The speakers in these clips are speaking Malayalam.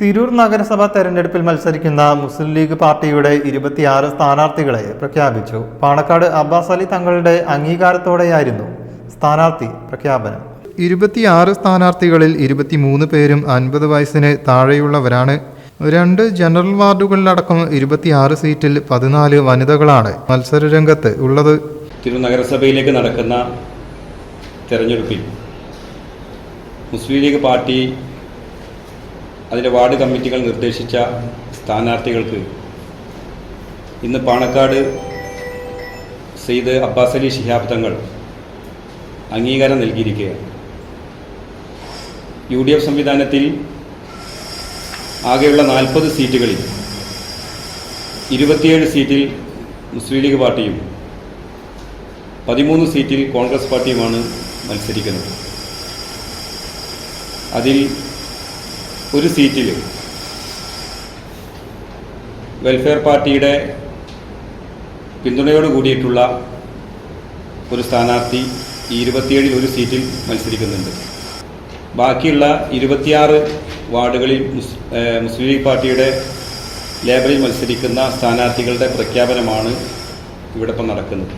തിരൂർ നഗരസഭ തെരഞ്ഞെടുപ്പിൽ മത്സരിക്കുന്ന മുസ്ലിം ലീഗ് പാർട്ടിയുടെ ഇരുപത്തിയാറ് സ്ഥാനാർത്ഥികളെ പ്രഖ്യാപിച്ചു. പാണക്കാട് അബ്ബാസ് അലി തങ്ങളുടെ അംഗീകാരത്തോടെയായിരുന്നു സ്ഥാനാർത്ഥി പ്രഖ്യാപനം. ഇരുപത്തിയാറ് സ്ഥാനാർത്ഥികളിൽ ഇരുപത്തിമൂന്ന് പേരും അൻപത് വയസ്സിന് താഴെയുള്ളവരാണ്. രണ്ട് ജനറൽ വാർഡുകളിലടക്കം ഇരുപത്തിയാറ് സീറ്റിൽ പതിനാല് വനിതകളാണ് മത്സരരംഗത്ത് ഉള്ളത്. തിരൂർ നഗരസഭയിലേക്ക് നടക്കുന്ന തെരഞ്ഞെടുപ്പിൽ മുസ്ലിം ലീഗ് പാർട്ടി അതിന്റെ വാർഡ് കമ്മിറ്റികൾ നിർദ്ദേശിച്ച സ്ഥാനാർത്ഥികൾക്ക് ഇന്ന് പാണക്കാട് സെയ്ദ് അബ്ബാസ് അലി ശിഹാബ് തങ്ങൾ അംഗീകാരം നൽകിയിരിക്കുകയാണ്. യു ഡി എഫ് സംവിധാനത്തിൽ ആകെയുള്ള നാൽപ്പത് സീറ്റുകളിൽ ഇരുപത്തിയേഴ് സീറ്റിൽ മുസ്ലിം ലീഗ് പാർട്ടിയും പതിമൂന്ന് സീറ്റിൽ കോൺഗ്രസ് പാർട്ടിയുമാണ് മത്സരിക്കുന്നത്. അതിൽ ഒരു സീറ്റിൽ വെൽഫെയർ പാർട്ടിയുടെ പിന്തുണയോട് കൂടിയിട്ടുള്ള ഒരു സ്ഥാനാർത്ഥി ഈ ഇരുപത്തിയേഴിൽ ഒരു സീറ്റിൽ മത്സരിക്കുന്നുണ്ട്. ബാക്കിയുള്ള ഇരുപത്തിയാറ് വാർഡുകളിൽ മുസ് മുസ്ലിം ലീഗ് പാർട്ടിയുടെ ലേബറിൽ മത്സരിക്കുന്ന സ്ഥാനാർത്ഥികളുടെ പ്രഖ്യാപനമാണ് ഇവിടെ ഇപ്പം നടക്കുന്നത്.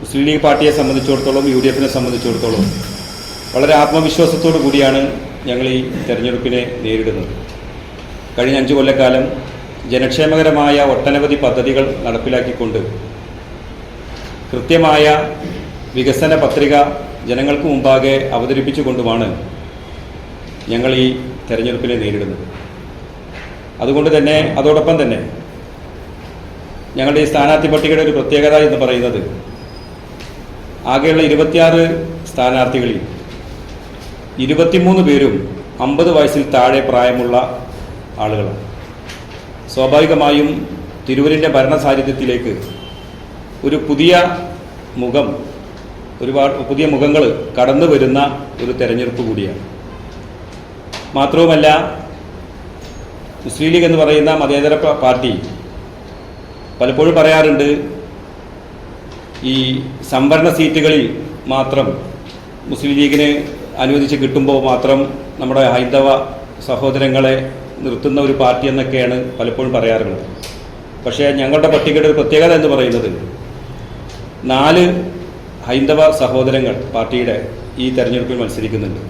മുസ്ലിം ലീഗ് പാർട്ടിയെ സംബന്ധിച്ചിടത്തോളം യു ഡി എഫിനെ സംബന്ധിച്ചിടത്തോളം വളരെ ആത്മവിശ്വാസത്തോടു കൂടിയാണ് ഞങ്ങൾ ഈ തെരഞ്ഞെടുപ്പിനെ നേരിടുന്നത് കഴിഞ്ഞ അഞ്ച് കൊല്ലക്കാലം ജനക്ഷേമകരമായ ഒട്ടനവധി പദ്ധതികൾ നടപ്പിലാക്കിക്കൊണ്ട് കൃത്യമായ വികസന പത്രിക ജനങ്ങൾക്ക് മുമ്പാകെ അവതരിപ്പിച്ചുകൊണ്ടുമാണ് ഞങ്ങൾ ഈ തെരഞ്ഞെടുപ്പിനെ നേരിടുന്നത്. അതുകൊണ്ട് തന്നെ അതോടൊപ്പം തന്നെ ഞങ്ങളുടെ ഈ സ്ഥാനാർത്ഥി പട്ടികയുടെ ഒരു പ്രത്യേകത എന്ന് പറയുന്നത് ആകെയുള്ള ഇരുപത്തിയാറ് സ്ഥാനാർത്ഥികളിൽ ഇരുപത്തിമൂന്ന് പേരും അമ്പത് വയസ്സിൽ താഴെ പ്രായമുള്ള ആളുകളാണ്. സ്വാഭാവികമായും തിരൂരിന്റെ ഭരണസാന്നിധ്യത്തിലേക്ക് ഒരു പുതിയ മുഖം ഒരുപാട് പുതിയ മുഖങ്ങൾ കടന്നു വരുന്ന ഒരു തെരഞ്ഞെടുപ്പ് കൂടിയാണ്. മാത്രവുമല്ല മുസ്ലിം ലീഗ് എന്ന് പറയുന്ന മതേതര പാർട്ടി പലപ്പോഴും പറയാറുണ്ട് ഈ സംവരണ സീറ്റുകളിൽ മാത്രം മുസ്ലിം ലീഗിന് അനുവദിച്ച് കിട്ടുമ്പോൾ മാത്രം നമ്മുടെ ഹൈന്ദവ സഹോദരങ്ങളെ നിർത്തുന്ന ഒരു പാർട്ടി എന്നൊക്കെയാണ് പലപ്പോഴും പറയാറുള്ളത്. പക്ഷേ ഞങ്ങളുടെ പട്ടികയുടെ ഒരു പ്രത്യേകത എന്ന് പറയുന്നത് നാല് ഹൈന്ദവ സഹോദരങ്ങൾ പാർട്ടിയുടെ ഈ തെരഞ്ഞെടുപ്പിൽ മത്സരിക്കുന്നുണ്ട്.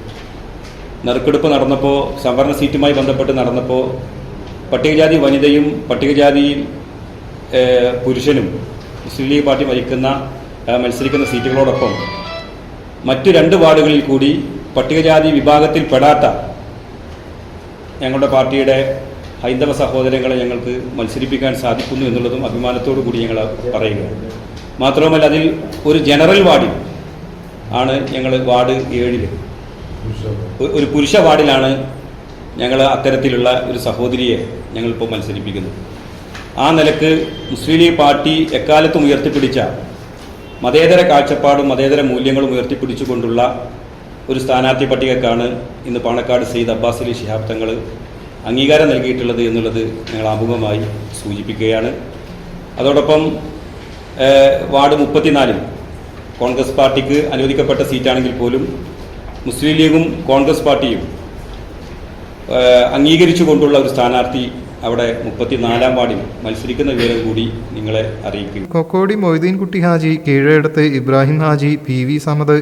നറുക്കെടുപ്പ് നടന്നപ്പോൾ സംവരണ സീറ്റുമായി ബന്ധപ്പെട്ട് നടന്നപ്പോൾ പട്ടികജാതി വനിതയും പട്ടികജാതി പുരുഷനും മുസ്ലിം ലീഗ് പാർട്ടി വഹിക്കുന്ന മത്സരിക്കുന്ന സീറ്റുകളോടൊപ്പം മറ്റു രണ്ട് വാർഡുകളിൽ കൂടി പട്ടികജാതി വിഭാഗത്തിൽ പെടാത്ത ഞങ്ങളുടെ പാർട്ടിയുടെ ഹൈന്ദവ സഹോദരങ്ങളെ ഞങ്ങൾക്ക് മത്സരിപ്പിക്കാൻ സാധിക്കുന്നു എന്നുള്ളതും അഭിമാനത്തോടു കൂടി ഞങ്ങൾ പറയുകയാണ്. മാത്രവുമല്ല അതിൽ ഒരു ജനറൽ വാർഡിൽ ആണ് ഞങ്ങൾ വാർഡ് ഏഴിൽ ഒരു പുരുഷ വാർഡിലാണ് ഞങ്ങൾ അത്തരത്തിലുള്ള ഒരു സഹോദരിയെ ഞങ്ങളിപ്പോൾ മത്സരിപ്പിക്കുന്നത്. ആ നിലയ്ക്ക് മുസ്ലിം ലീഗ് പാർട്ടി എക്കാലത്തും ഉയർത്തിപ്പിടിച്ച മതേതര കാഴ്ചപ്പാടും മതേതര മൂല്യങ്ങളും ഉയർത്തിപ്പിടിച്ചുകൊണ്ടുള്ള ഒരു സ്ഥാനാർത്ഥി പട്ടികക്കാണ് ഇന്ന് പാണക്കാട് സെയ്ദ് അബ്ബാസ് അലി ശിഹാബ് തങ്ങൾ അംഗീകാരം നൽകിയിട്ടുള്ളത് എന്നുള്ളത് ഞങ്ങൾ ആമുഖമായി സൂചിപ്പിക്കുകയാണ്. അതോടൊപ്പം വാർഡ് മുപ്പത്തിനാലിൽ കോൺഗ്രസ് പാർട്ടിക്ക് അനുവദിക്കപ്പെട്ട സീറ്റാണെങ്കിൽ പോലും മുസ്ലിം ലീഗും കോൺഗ്രസ് പാർട്ടിയും അംഗീകരിച്ചു കൊണ്ടുള്ള ഒരു സ്ഥാനാർത്ഥി അവിടെ മുപ്പത്തിനാലാം വാർഡിൽ മത്സരിക്കുന്ന വിവരം കൂടി നിങ്ങളെ അറിയിക്കും. Kokkodi Moideenkutty Haji Keezhadath Ibrahim Haji P V Samad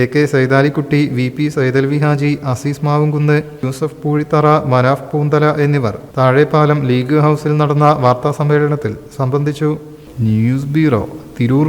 A K Saithalikutty V P Saithalavi Haji Azeez Mavumkunnu Yusuf Poozhithara Manaf Poonthala എന്നിവർ താഴെപ്പാലം ലീഗ് ഹൗസിൽ നടന്ന വാർത്താ സമ്മേളനത്തിൽ സംബന്ധിച്ചു. News bureau Tirur.